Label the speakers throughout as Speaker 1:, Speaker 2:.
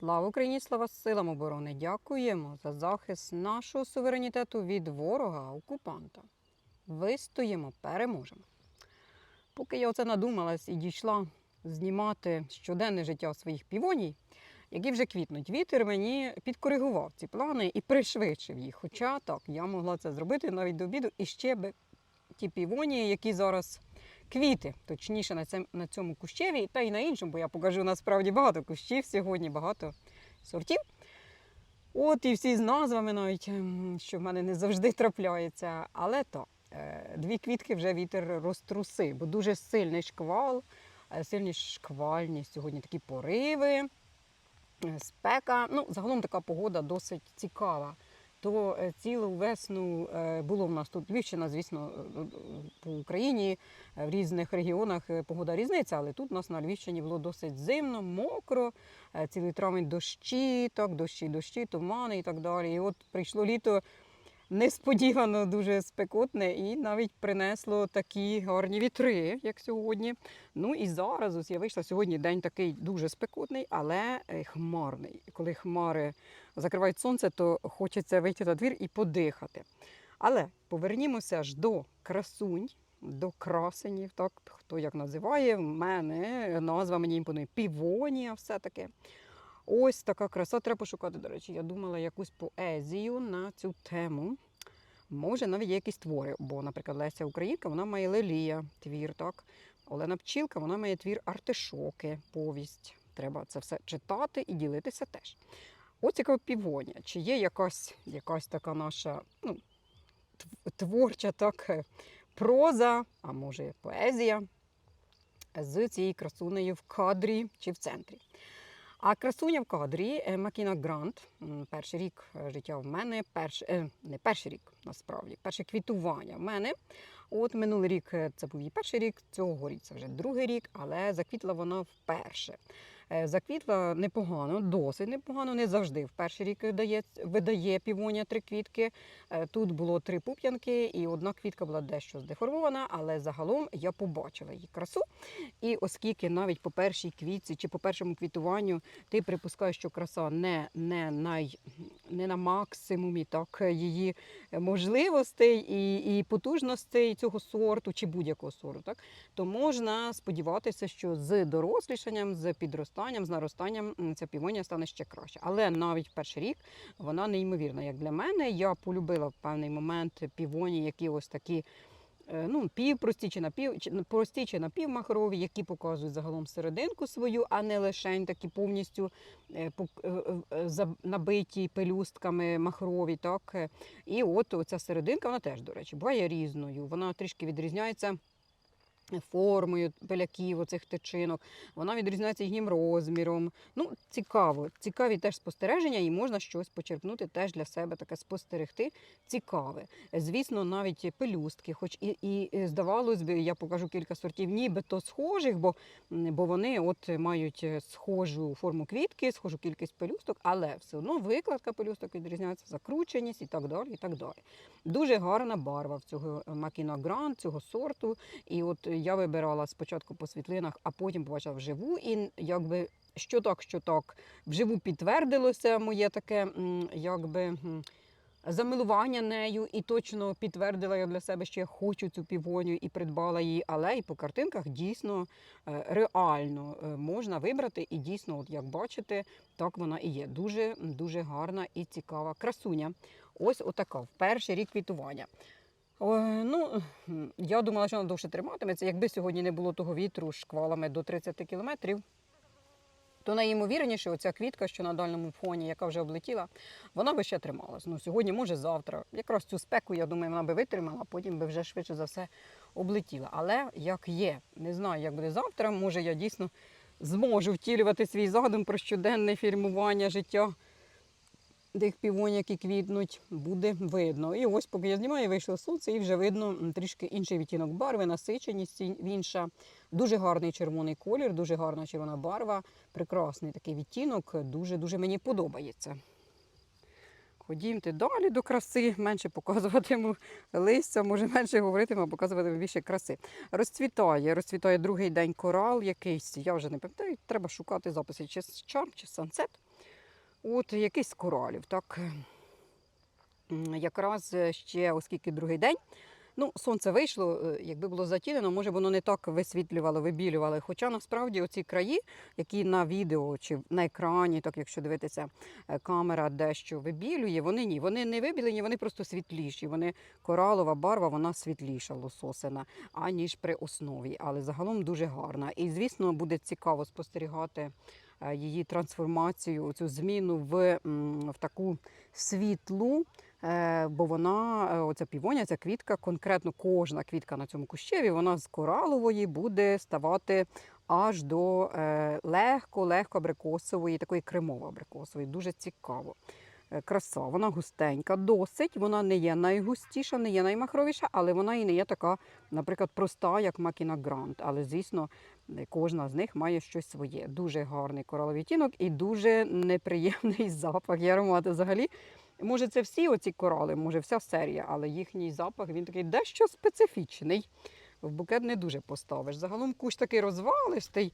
Speaker 1: Слава Україні, слава силам оборони! Дякуємо за захист нашого суверенітету від ворога, окупанта. Вистоїмо, переможемо. Поки я оце надумалась і дійшла знімати щоденне життя своїх півоній, які вже квітнуть, вітер мені підкоригував ці плани і пришвидшив їх. Хоча так, я могла це зробити навіть до обіду і ще би ті півонії, які зараз квіти, точніше на цьому, на цьому кущеві, та й на іншому, бо я покажу насправді багато кущів сьогодні, багато сортів. От і всі з назвами навіть, ем, що в мене не завжди трапляється. Але то, е, дві квітки вже вітер розтрусив, бо дуже сильний шквал, е, сильні шквальні сьогодні такі пориви, е, спека. Ну, загалом така погода досить цікава. То е, цілу весну е, було в нас тут Львівщина, звісно, е, по Україні в різних регіонах погода різниця, але тут у нас на Львівщині було досить зимно, мокро, цілий травень дощі, так, дощі, дощі, тумани і так далі. І от прийшло літо несподівано дуже спекотне і навіть принесло такі гарні вітри, як сьогодні. Ну і зараз ось я вийшла сьогодні день такий дуже спекотний, але хмарний. Коли хмари закривають сонце, то хочеться вийти на двір і подихати. Але повернімося ж до красунь, до красенів, так хто як називає. В мене назва мені імпонує півонія, все таки. Ось така краса. Треба пошукати, до речі. Я думала якусь поезію на цю тему. Може, навіть є якісь твори, бо, наприклад, Леся Українка вона має Лелія, твір, так. Олена Пчілка вона має твір Артишоки, повість. Треба це все читати і ділитися теж. Ось цікаво півонія. Чи є якась, якась така наша ну, творча так, е, проза, а може поезія з цією красунею в кадрі чи в центрі. А красуня в кадрі е, Макіна Грант. Перший рік е, життя в мене, перш, не перший рік насправді, перше квітування в мене. От минулий рік це був її перший рік, цього рік це вже другий рік, але заквітла вона вперше. Е, Заквітла непогано, досить непогано, не завжди. В перший рік видає, видає півонія три квітки. Е, Тут було три пуп'янки, і одна квітка була дещо здеформована, але загалом я побачила її красу. І оскільки навіть по першій квітці чи по першому квітуванню ти припускаєш, що краса не, не, най, не на максимумі так, її можливостей і, і потужностей цього сорту чи будь-якого сорту, так, то можна сподіватися, що з дорослішанням, з підростанням, з наростанням ця півонія стане ще краще. Але навіть перший рік вона неймовірна, як для мене. Я полюбила в певний момент півонії, які ось такі е, ну, півпрості чи напів прості чи напівмахрові, які показують загалом серединку свою, а не лише такі повністю е, е, набиті пелюстками махрові. Так? І от оця серединка, вона теж, до речі, буває різною. Вона трішки відрізняється. Формою пеляків, оцих тичинок, вона відрізняється їхнім розміром. Ну, цікаво, цікаві теж спостереження, і можна щось почерпнути теж для себе таке спостерегти. Цікаве. Звісно, навіть пелюстки, хоч і, і е, здавалось би, я покажу кілька сортів, нібито схожих, бо, бо вони от мають е, схожу форму квітки, схожу кількість пелюсток, але все одно викладка пелюсток відрізняється, закрученість і так далі. і так далі. Дуже гарна барва в цього Макіна Гранд, цього сорту. І от я вибирала спочатку по світлинах, а потім побачила вживу. І якби що так, що так, вживу підтвердилося моє таке, якби. Замилування нею і точно підтвердила я для себе, що я хочу цю півонію і придбала її, але і по картинках дійсно е, реально е, можна вибрати. І дійсно, от як бачите, так вона і є. Дуже дуже гарна і цікава красуня. Ось отака в перший рік квітування. О, ну, я думала, що вона довше триматиметься. Якби сьогодні не було того вітру шквалами до 30 кілометрів, то найімовірніше оця квітка, що на дальньому фоні, яка вже облетіла, вона би ще трималась. Ну, сьогодні, може, завтра. Якраз цю спеку, я думаю, вона би витримала, а потім би вже швидше за все облетіла. Але як є, не знаю, як буде завтра, може я дійсно зможу втілювати свій задум про щоденне фільмування життя тих півонь, які квітнуть, буде видно. І ось, поки я знімаю, вийшло сонце, і вже видно трішки інший відтінок барви, насиченість ін- інша. Дуже гарний червоний колір, дуже гарна червона барва, прекрасний такий відтінок, дуже-дуже мені подобається. Ходімте далі до краси, менше показуватиму листя, може менше говоритиму, а показуватиму більше краси. Розцвітає, розцвітає другий день корал якийсь, я вже не пам'ятаю, треба шукати записи, чи чарм, чи сансет. От якийсь коралів. Так якраз е, ще, оскільки другий день. Ну, сонце вийшло, е, якби було затінено, може воно не так висвітлювало, вибілювало. Хоча насправді оці краї, які на відео чи на екрані, так якщо дивитися, е, камера дещо вибілює, вони ні, вони не вибілені, вони просто світліші. Вони коралова барва, вона світліша лососина, аніж при основі. Але загалом дуже гарна. І звісно, буде цікаво спостерігати її трансформацію, цю зміну в, в таку світлу. Е, Бо вона, е, оця півоня, ця квітка, конкретно кожна квітка на цьому кущеві, вона з коралової буде ставати аж до е, легко-легко абрикосової, такої кремово-абрикосової. Дуже цікаво. Е, Краса, вона густенька, досить. Вона не є найгустіша, не є наймахровіша, але вона і не є така, наприклад, проста, як Макіна Грант. Але, звісно, е, кожна з них має щось своє. Дуже гарний кораловий тінок і дуже неприємний запах і аромат. Взагалі, може, це всі оці корали, може, вся серія, але їхній запах він такий дещо специфічний. В букет не дуже поставиш. Загалом кущ такий розвалистий.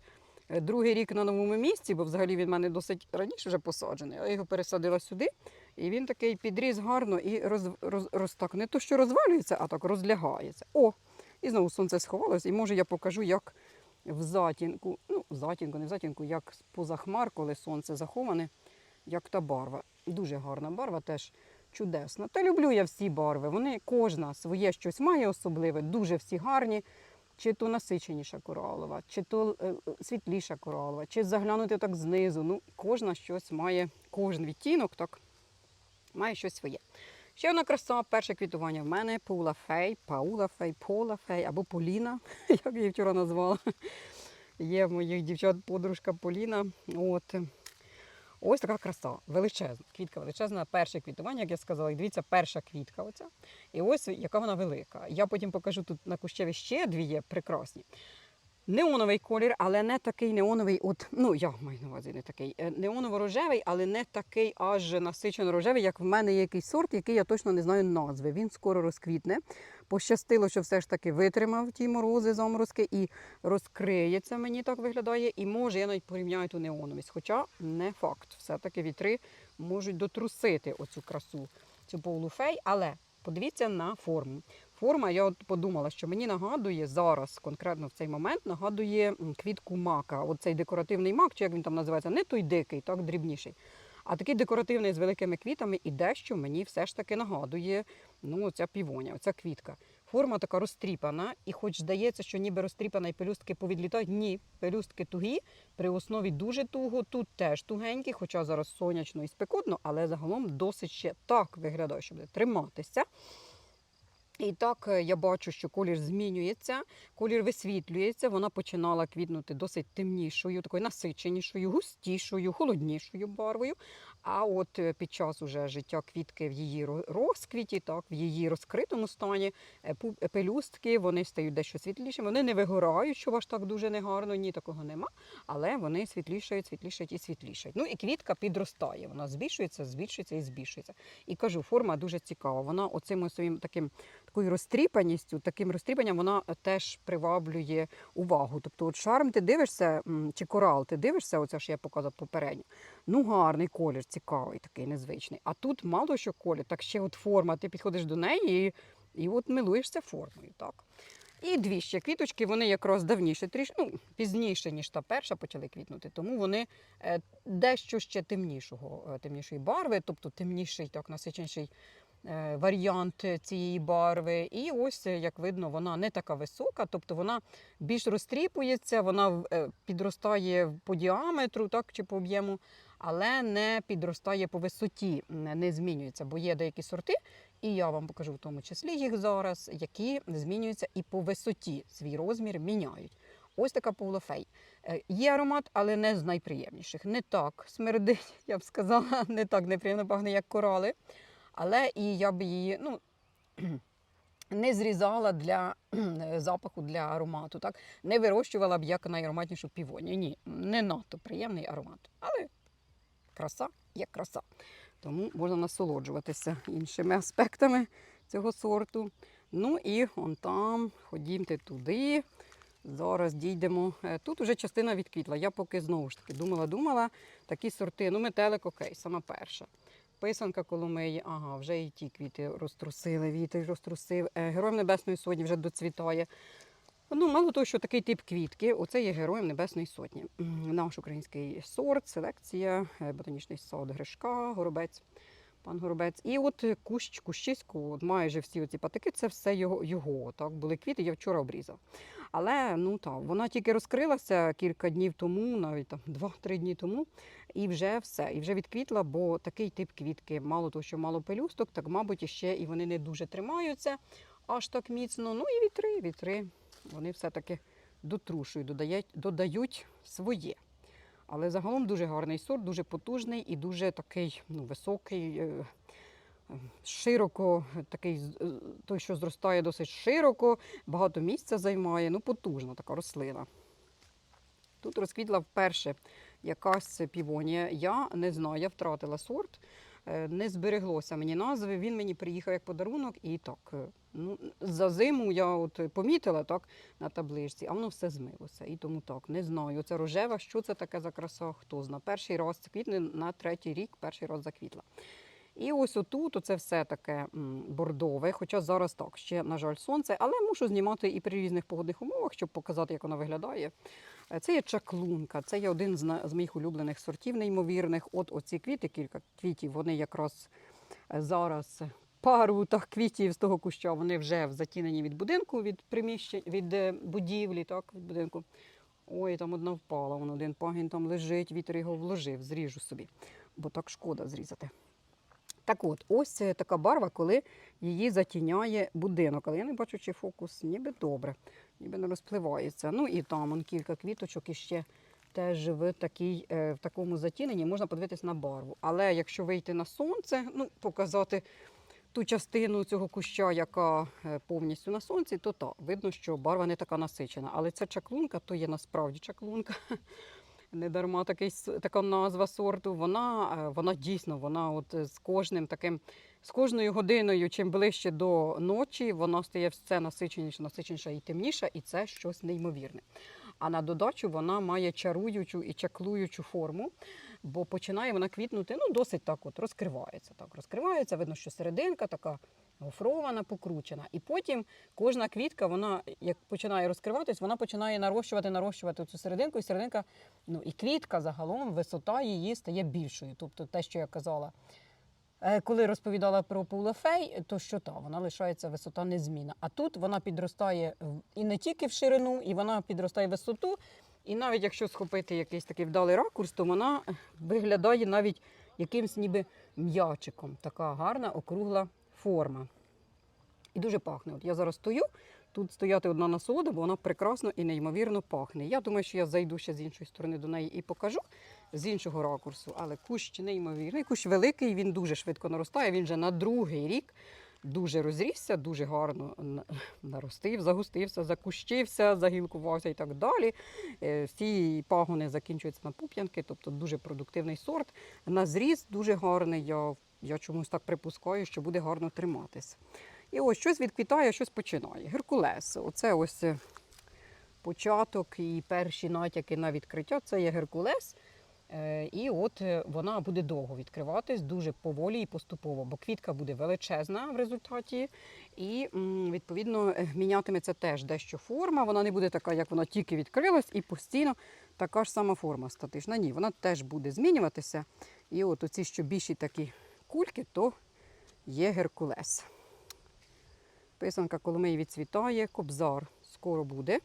Speaker 1: Е, Другий рік на новому місці, бо взагалі він в мене досить раніше вже посаджений. Я його пересадила сюди, і він такий підріс гарно і роз, роз, роз, так, не то, що розвалюється, а так розлягається. О! І знову сонце сховалося, і може я покажу, як в затінку, ну, в затінку, не в затінку, як поза хмар, коли сонце заховане, як та барва. Дуже гарна барва, теж чудесна. Та люблю я всі барви. Вони кожна своє щось має особливе, дуже всі гарні. Чи то насиченіша коралова, чи то е, е, світліша коралова, чи заглянути так знизу. Ну, кожна щось має, кожен відтінок так має щось своє. Ще одна краса, перше квітування в мене Паула Фей, Паула Фей, Пола Фей або Поліна, як її вчора назвала. Є в моїх дівчат подружка Поліна. От. Ось така краса, величезна. Квітка величезна, перше квітування, як я сказала. Дивіться, перша квітка оця. І ось яка вона велика. Я потім покажу тут на кущеві ще дві є прекрасні. Неоновий колір, але не такий неоновий, от, ну я маю на увазі не такий. е, Неоново-рожевий, але не такий аж насичено рожевий, як в мене якийсь сорт, який я точно не знаю назви. Він скоро розквітне. Пощастило, що все ж таки витримав ті морози, заморозки і розкриється, мені так виглядає. І може я навіть порівняю ту неоновість. Хоча не факт. Все-таки вітри можуть дотрусити оцю красу, цю полуфей, але подивіться на форму. Форма, я от подумала, що мені нагадує зараз, конкретно в цей момент, нагадує квітку мака. Оцей декоративний мак, чи як він там називається, не той дикий, так дрібніший. А такий декоративний з великими квітами і дещо мені все ж таки нагадує ну, ця півоня, оця квітка. Форма така розтріпана, і хоч здається, що ніби розтріпана і пелюстки повідлітають, ні, пелюстки тугі, при основі дуже туго, тут теж тугенькі, хоча зараз сонячно і спекотно, але загалом досить ще так виглядає, що буде триматися. І так е, я бачу, що колір змінюється, колір висвітлюється. Вона починала квітнути досить темнішою, такою насиченішою, густішою, холоднішою барвою. А от е, під час уже життя квітки в її розквіті, так, в її розкритому стані, е, пелюстки вони стають дещо світлішими. Вони не вигорають, що аж так дуже негарно, ні такого нема. Але вони світлішають, світлішають і світлішають. Ну і квітка підростає. Вона збільшується, збільшується і збільшується. І кажу, форма дуже цікава. Вона оцим своїм таким такою розтріпаністю, таким розтріпанням вона теж приваблює увагу. Тобто, от шарм ти дивишся, чи корал, ти дивишся, оце що я показав попередньо. Ну, гарний колір, цікавий, такий незвичний. А тут мало що колір, так ще от форма, ти підходиш до неї і, і от милуєшся формою. так. І дві ще квіточки, вони якраз давніше, тріш, ну, пізніше, ніж та перша почали квітнути, тому вони е, дещо ще темнішого, е, темнішої барви, тобто темніший, так, насиченіший варіант цієї барви. І ось, е, як видно, вона не така висока, тобто вона більш розтріпується, вона е, підростає по діаметру так, чи по об'єму, але не підростає по висоті, не змінюється, бо є деякі сорти, і я вам покажу в тому числі їх зараз, які змінюються і по висоті свій розмір міняють. Ось така полуфей. Е, Є аромат, але не з найприємніших. Не так смердить, я б сказала, не так неприємно пахне, як корали. Але і я б її ну, не зрізала для запаху, для аромату. Так? Не вирощувала б як найароматнішу півонію. Ні, не надто приємний аромат. Але краса є краса. Тому можна насолоджуватися іншими аспектами цього сорту. Ну і он там, ходімте туди. Зараз дійдемо. Е, Тут уже частина відквітла. Я поки знову ж таки думала, думала, такі сорти. Ну, метелик окей, сама перша. Писанка Коломиї, ага, вже і ті квіти розтрусили, вітер розтрусив. Е, Героєм Небесної Сотні вже доцвітає. Ну, мало того, що такий тип квітки, оце є Героєм Небесної Сотні. Наш український сорт, селекція, е, ботанічний сад Гришка, Горобець, пан Горобець. І от кущ, кущиську, от майже всі оці патики, це все його, його. Так, були квіти, я вчора обрізав. Але ну так, вона тільки розкрилася кілька днів тому, навіть там 2-3 дні тому, і вже все, і вже відквітла, бо такий тип квітки, мало того, що мало пелюсток, так, мабуть, іще і вони не дуже тримаються аж так міцно. Ну і вітри, вітри, вони все-таки дотрушують, додають, додають своє. Але загалом дуже гарний сорт, дуже потужний і дуже такий ну, високий, е, широко, такий, той, що зростає досить широко, багато місця займає, ну потужна така рослина. Тут розквітла вперше якась півонія. Я не знаю, я втратила сорт, е, не збереглося мені назви. Він мені приїхав як подарунок, і так. е, Ну, за зиму я от помітила так на табличці, а воно все змилося. І тому так, не знаю. Це рожева, що це таке за краса, хто зна. Перший раз квітне на третій рік, перший раз заквітла. І ось отут оце все таке бордове, хоча зараз так, ще, на жаль, сонце, але мушу знімати і при різних погодних умовах, щоб показати, як вона виглядає. Е, Це є чаклунка, це є один з, моїх улюблених сортів, неймовірних. От оці квіти, кілька квітів, вони якраз е, зараз пару так, квітів з того куща, вони вже затінені від будинку, від приміщень, від е, будівлі, так, від будинку. Ой, там одна впала, вон один пагін там лежить, вітер його вложив, зріжу собі, бо так шкода зрізати. Так от, ось е, така барва, коли її затіняє будинок. Але я не бачу, чи фокус ніби добре, ніби не розпливається. Ну і там он кілька квіточок іще теж в, такій, е, в такому затіненні можна подивитись на барву. Але якщо вийти на сонце, ну, показати ту частину цього куща, яка е, повністю на сонці, то так, видно, що барва не така насичена. Але ця чаклунка, то є насправді чаклунка. Не дарма такий, така назва сорту. Вона, е, вона дійсно, вона от е, з кожним таким, з кожною годиною, чим ближче до ночі, вона стає все насиченіша, насиченіша і темніша, і це щось неймовірне. А на додачу вона має чаруючу і чаклуючу форму, бо починає вона квітнути, ну досить так от розкривається. Так, розкривається, видно, що серединка така гофрована, покручена. І потім кожна квітка, вона як починає розкриватись, вона починає нарощувати, нарощувати цю серединку, і серединка, ну і квітка загалом, висота її стає більшою. Тобто те, що я казала. Е, Коли розповідала про пулефей, то що та вона лишається висота незмінна. А тут вона підростає і не тільки в ширину, і вона підростає в висоту. І навіть якщо схопити якийсь такий вдалий ракурс, то вона виглядає навіть якимсь ніби м'ячиком. Така гарна округла форма. І дуже пахне. От я зараз стою, тут стояти одна насолода, бо вона прекрасно і неймовірно пахне. Я думаю, що я зайду ще з іншої сторони до неї і покажу з іншого ракурсу. Але кущ неймовірний, кущ великий, він дуже швидко наростає. Він вже на другий рік дуже розрісся, дуже гарно на- наростив, загустився, закущився, загілкувався і так далі. Е, Всі пагони закінчуються на пуп'янки, тобто дуже продуктивний сорт. На зріз дуже гарний. Я, я чомусь так припускаю, що буде гарно триматись. І ось щось відквітає, щось починає. Геркулес. Оце ось е, початок і перші натяки на відкриття це є Геркулес. Е, І от е, вона буде довго відкриватись, дуже поволі і поступово, бо квітка буде величезна в результаті, і відповідно е, мінятиметься теж дещо форма. Вона не буде така, як вона тільки відкрилась, і постійно така ж сама форма статична. Ні, вона теж буде змінюватися. І от оці, що більші такі кульки, то є Геркулес. Писанка Коломиї відцвітає, кобзар скоро буде.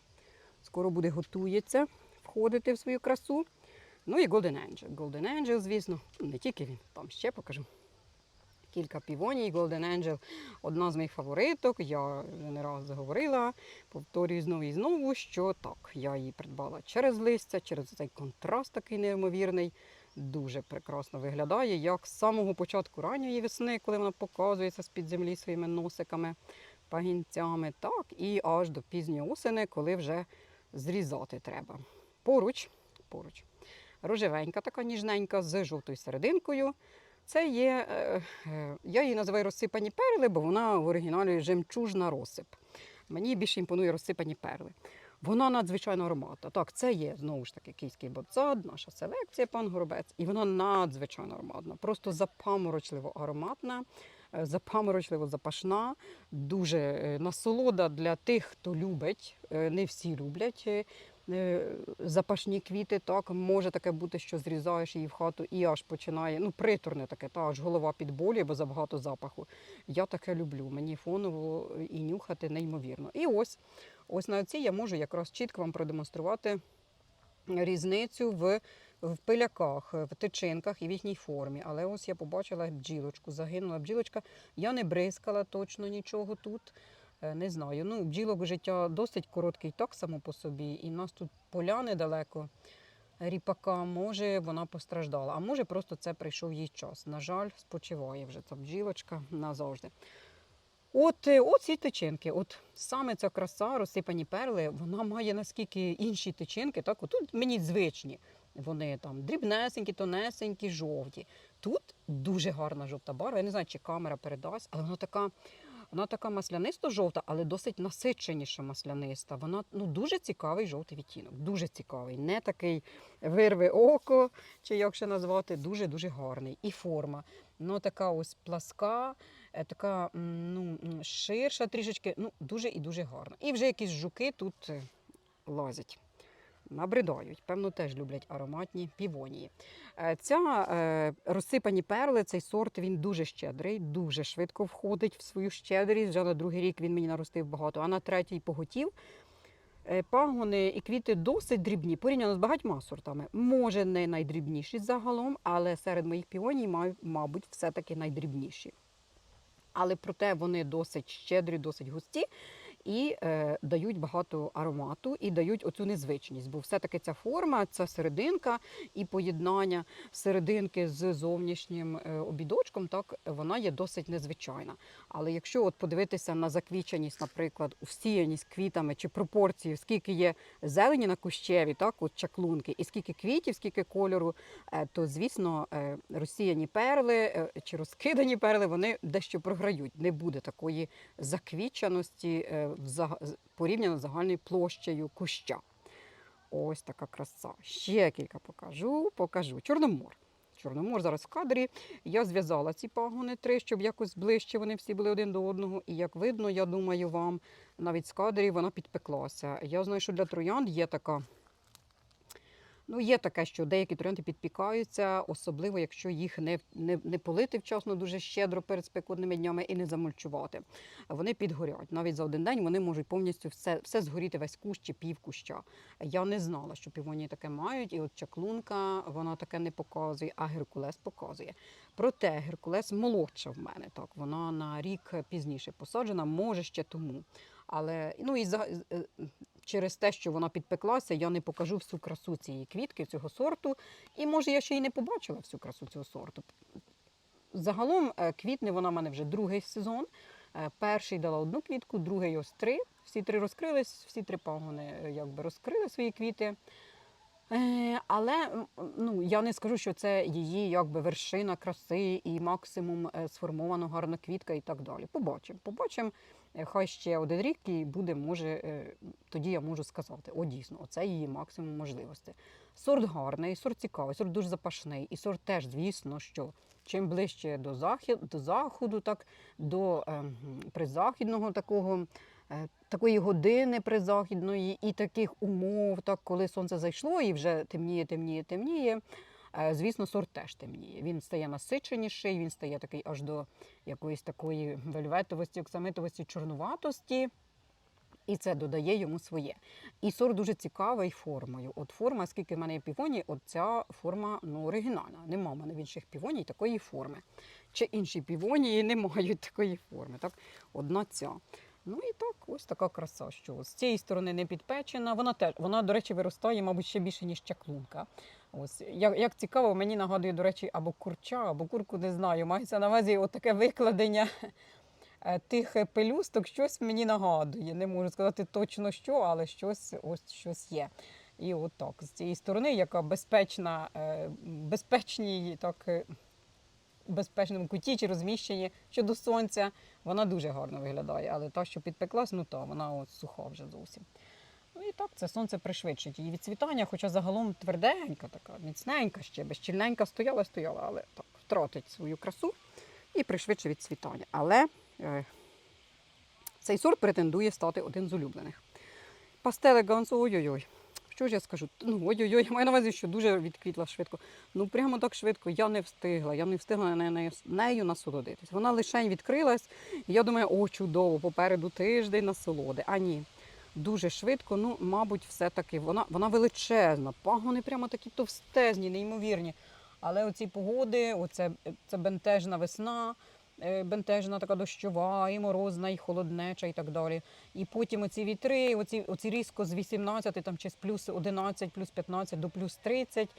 Speaker 1: Скоро буде готується входити в свою красу. Ну і Golden Angel. Golden Angel, звісно, не тільки він, там ще покажу. Кілька півоній, Golden Angel одна з моїх фавориток. Я вже не раз говорила, повторюю знову і знову, що так, я її придбала через листя, через цей контраст такий неймовірний. Дуже прекрасно виглядає, як з самого початку ранньої весни, коли вона показується з-під землі своїми носиками, пагінцями, так, і аж до пізньої осени, коли вже зрізати треба. Поруч, поруч, рожевенька, така ніжненька, з жовтою серединкою. Це є, е, е, я її називаю розсипані перли, бо вона в оригіналі жемчужна розсип. Мені більше імпонує розсипані перли. Вона надзвичайно ароматна. Так, це є знову ж таки київський ботсад, наша селекція, пан Горобець, і вона надзвичайно ароматна, просто запаморочливо ароматна, е, запаморочливо запашна, дуже насолода для тих, хто любить. Не всі люблять. Е, е, Запашні квіти, так може таке бути, що зрізаєш її в хату і аж починає, ну приторне таке, та аж голова підболює, бо забагато запаху. Я таке люблю. Мені фоново і нюхати неймовірно. І ось Ось на цій я можу якраз чітко вам продемонструвати різницю в, в пиляках, в тичинках і в їхній формі. Але ось я побачила бджілочку, загинула бджілочка. Я не бризкала точно нічого тут. Е, Не знаю. Ну, бджілок життя досить короткий так само по собі, і в нас тут поля недалеко. Ріпака, може, вона постраждала, а може, просто це прийшов їй час. На жаль, спочиває вже ця бджілочка назавжди. От, е, от ці тичинки, от саме ця краса, розсипані перли, вона має наскільки інші тичинки, так, отут мені звичні. Вони там дрібнесенькі, тонесенькі, жовті. Тут дуже гарна жовта барва. Я не знаю, чи камера передасть, але вона така, вона така маслянисто-жовта, але досить насиченіша масляниста. Вона ну, дуже цікавий жовтий відтінок. Дуже цікавий. Не такий вирве око, чи як ще назвати, дуже-дуже гарний. І форма. Ну, така ось пласка, е, така ну, ширша трішечки, ну, дуже і дуже гарно. І вже якісь жуки тут е, лазять. Набридають, певно, теж люблять ароматні півонії. Е, Ця е, розсипані перли, цей сорт він дуже щедрий, дуже швидко входить в свою щедрість. Вже на другий рік він мені наростив багато, а на третій поготів. Е, Пагони і квіти досить дрібні, порівняно з багатьма сортами. Може, не найдрібніші загалом, але серед моїх піоній, мабуть, все-таки найдрібніші. Але проте вони досить щедрі, досить густі і е, дають багато аромату і дають оцю незвичність. Бо все-таки ця форма, ця серединка і поєднання серединки з зовнішнім е, обідочком, так вона є досить незвичайна. Але якщо от подивитися на заквіченість, наприклад, всіяність квітами чи пропорції, скільки є зелені на кущеві, так от чаклунки, і скільки квітів, скільки кольору, е, то звісно е, розсіяні перли чи розкидані перли вони дещо програють. Не буде такої заквіченості порівняно з загальною площею куща. Ось така краса. Ще кілька покажу, покажу. Чорномор. Чорномор зараз в кадрі. Я зв'язала ці пагони три, щоб якось ближче вони всі були один до одного. І як видно, я думаю, вам навіть з кадрів вона підпеклася. Я знаю, що для троянд є така. Ну, є таке, що деякі троянди підпікаються, особливо якщо їх не, не, не полити вчасно дуже щедро перед спекотними днями і не замульчувати. Вони підгорять. Навіть за один день вони можуть повністю все, все згоріти, весь кущ чи пів куща. Я не знала, що півонії таке мають, і от чаклунка вона таке не показує, а Геркулес показує. Проте Геркулес молодша в мене. Так, вона на рік пізніше посаджена, може ще тому. Але ну і е, через те, що вона підпеклася, я не покажу всю красу цієї квітки, цього сорту. І може я ще й не побачила всю красу цього сорту. Загалом е, квітне вона в мене вже другий сезон. Е, Перший дала одну квітку, другий ось три. Всі три розкрились, всі три пагони е, якби розкрили свої квіти. Але ну, я не скажу, що це її якби вершина краси і максимум сформовано гарна квітка і так далі. Побачимо. Побачимо. Е, Хай ще один рік і буде, може, е, тоді я можу сказати, о, дійсно, оце її максимум можливостей. Сорт гарний, сорт цікавий, сорт дуже запашний. І сорт теж, звісно, що чим ближче до, захід, до заходу, так до е, призахідного такого. е, Такої години призахідної і таких умов, так коли сонце зайшло і вже темніє, темніє, темніє. Е, Звісно, сорт теж темніє. Він стає насиченіший, він стає такий аж до якоїсь такої вельветовості, оксамитовості, чорнуватості. І це додає йому своє. І сорт дуже цікавий формою. От форма, скільки в мене є півоній, от ця форма ну, оригінальна. Нема в мене в інших півоній такої форми. Чи інші півонії не мають такої форми. Так? Одна ця. Ну і так, ось така краса, що з цієї сторони не підпечена. Вона теж, вона, до речі, виростає, мабуть, ще більше, ніж чаклунка. Ось як, як цікаво, мені нагадує, до речі, або курча, або курку не знаю. Мається на увазі от таке викладення е, тих пелюсток, щось мені нагадує. Не можу сказати точно що, але щось ось щось є. І от так, з цієї сторони, яка безпечна, е, безпечній, так. Безпечному куті чи розміщенні щодо сонця, вона дуже гарно виглядає. Але та, що підпеклась, ну та вона от суха вже зовсім. Ну і так це сонце пришвидшить її відцвітання, хоча загалом тверденька, така, міцненька ще, безчільненька стояла, стояла, але так втратить свою красу і пришвидшить відцвітання. Але е, цей сорт претендує стати один з улюблених. Пастеле Ганс, ой-ой-ой. Що ж я скажу? Ну, ой-ой-ой, я маю на увазі, що дуже відквітла швидко. Ну прямо так швидко я не встигла. Я не встигла не- не- нею насолодитись. Вона лише відкрилась, і я думаю, о, чудово, попереду тиждень насолоди. А ні, дуже швидко, ну, мабуть, все-таки вона, вона величезна, пагони прямо такі товстезні, неймовірні. Але оці погоди, оце це бентежна весна, бентежна така дощова, і морозна, і холоднеча, і так далі. І потім оці вітри, оці, оці різко з 18 там, чи з плюс 11, плюс 15 до плюс 30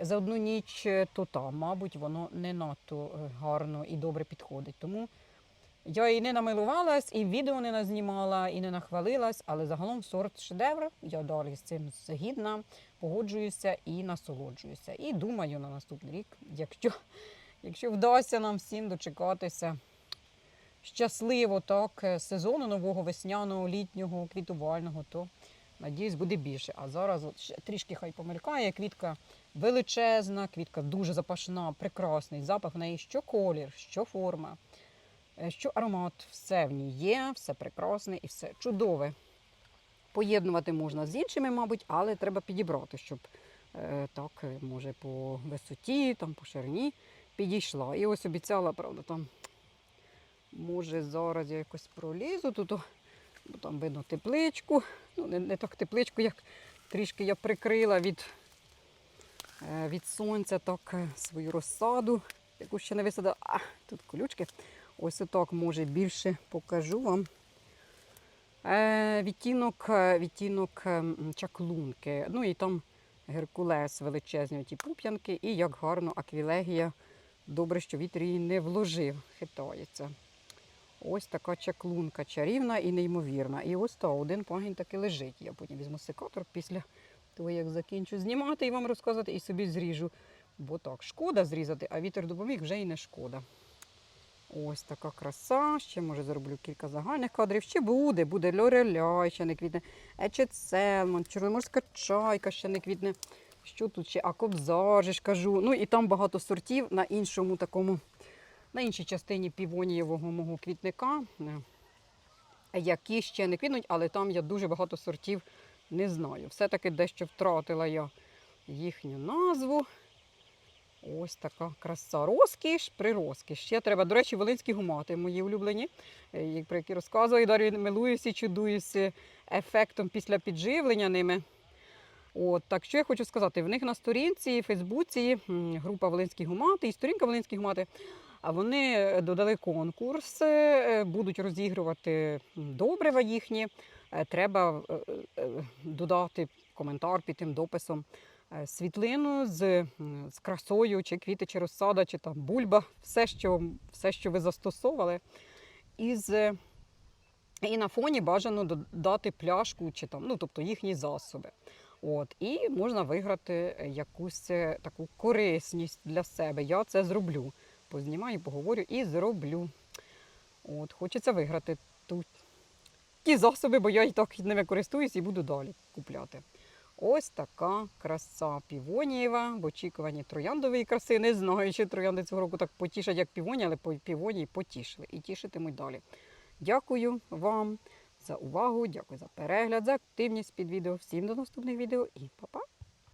Speaker 1: за одну ніч, е, то там, мабуть, воно не надто е, гарно і добре підходить. Тому я і не намилувалась, і відео не назнімала, і не нахвалилась, але загалом сорт шедевр. Я далі з цим згідна, погоджуюся і насолоджуюся. І думаю на наступний рік, якщо, якщо вдасться нам всім дочекатися щасливо так е, сезону нового весняного, літнього, квітувального, то надіюсь, буде більше. А зараз от ще трішки хай помелькає. Квітка величезна, квітка дуже запашна, прекрасний запах в неї, що колір, що форма, е, що аромат, все в ній є, все прекрасне і все чудове. Поєднувати можна з іншими, мабуть, але треба підібрати, щоб е, так, може, по висоті, там, по ширині підійшла. І ось обіцяла, правда, там, може, зараз я якось пролізу тут, бо там видно тепличку. Ну, не, не так тепличку, як трішки я прикрила від, е, від сонця так, е, свою розсаду, яку ще не висадила. А, тут колючки. Ось отак, може, більше покажу вам. Е, відтінок, відтінок чаклунки. Ну і там Геркулес величезні ті пуп'янки, і як гарно аквілегія. Добре, що вітер її не вложив, хитається. Ось така чаклунка чарівна і неймовірна. І ось та один пагінь таки лежить. Я потім візьму секатор після того, як закінчу знімати і вам розказати, і собі зріжу. Бо так, шкода зрізати, а вітер допоміг вже і не шкода. Ось така краса. Ще може зроблю кілька загальних кадрів. Ще буде, буде лореляй, ще не квітне, ечецелмон, чорноморська чайка ще не квітне. Що тут ще? А кобзар, ж кажу. Ну і там багато сортів на іншому такому, на іншій частині півонієвого мого квітника, е, які ще не квітнуть, але там я дуже багато сортів не знаю. Все-таки дещо втратила я їхню назву. Ось така краса. Розкіш при розкіш. Ще треба, до речі, волинські гумати, мої улюблені, е, про які розказую. Далі милуюся чудуюся ефектом після підживлення ними. От, так що я хочу сказати, в них на сторінці, в Фейсбуці група Волинські гумати і сторінка Волинські гумати. А вони е, додали конкурс, е, будуть розігрувати добрива їхні. Е, Треба е, е, додати коментар під тим дописом е, світлину з, з красою, чи квіти, чи розсада, чи там бульба, все, що, все, що ви застосовували. Із, е, і на фоні бажано додати пляшку, чи там, ну, тобто їхні засоби. От, і можна виграти е, якусь таку корисність для себе. Я це зроблю. Познімаю, поговорю і зроблю. От, хочеться виграти тут ті засоби, бо я і так ними користуюсь і буду далі купляти. Ось така краса півонієва в очікуванні трояндової краси. Не знаю, чи троянди цього року так потішать, як півоні, але півонії потішили і тішитимуть далі. Дякую вам за увагу, дякую за перегляд, за активність під відео. Всім до наступних відео і па-па!